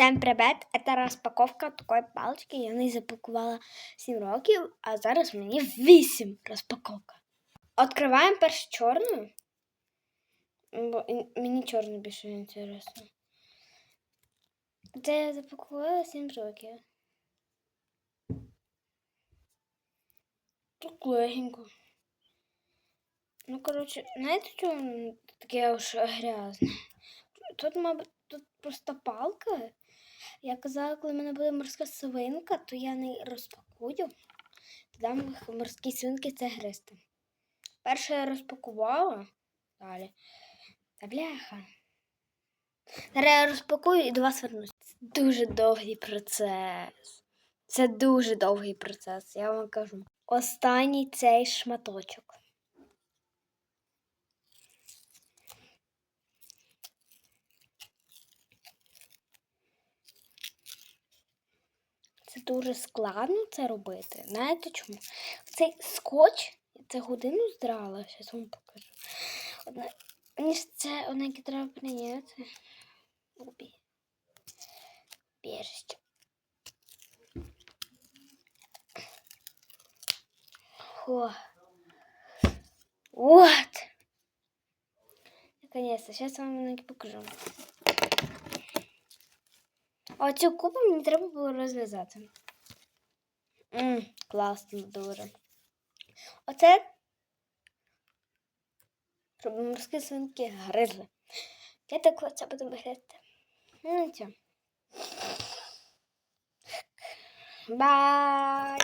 Всем привет! Это распаковка такої палички. Я не запакувала 7 років, а зараз мені 8 розпаковка. Откриваємо першу чорну. Бо мені чорний більше інтересно. Це я запакувала 7 років. Тут легенько. Ну, коротше, знаєте, воно таке уж грязне? Тут, мабуть, тут просто палка. Я казала, коли в мене буде морська свинка, то я не розпакую. Дам морські свинки це гристи. Перше я розпакувала. Далі. Та бляха. Зараз я розпакую і до вас вернусь. Це дуже довгий процес. Це дуже довгий процес, я вам кажу. Останній цей шматочок. Це дуже складно це робити. Знаєте чому? Цей скотч, це годину здрала, зараз вам покажу. Одне, мені ж це одненьке треба прийняти. Обі. Біжище. О. Вот. Наконец-то, сейчас вам одненьке покажу. А цю купу мені треба було розв'язати. Ммм, класно, дуже. Оце щоб морські свинки гризли. Я так оце буду виглядати. Ну, нічого. Бай!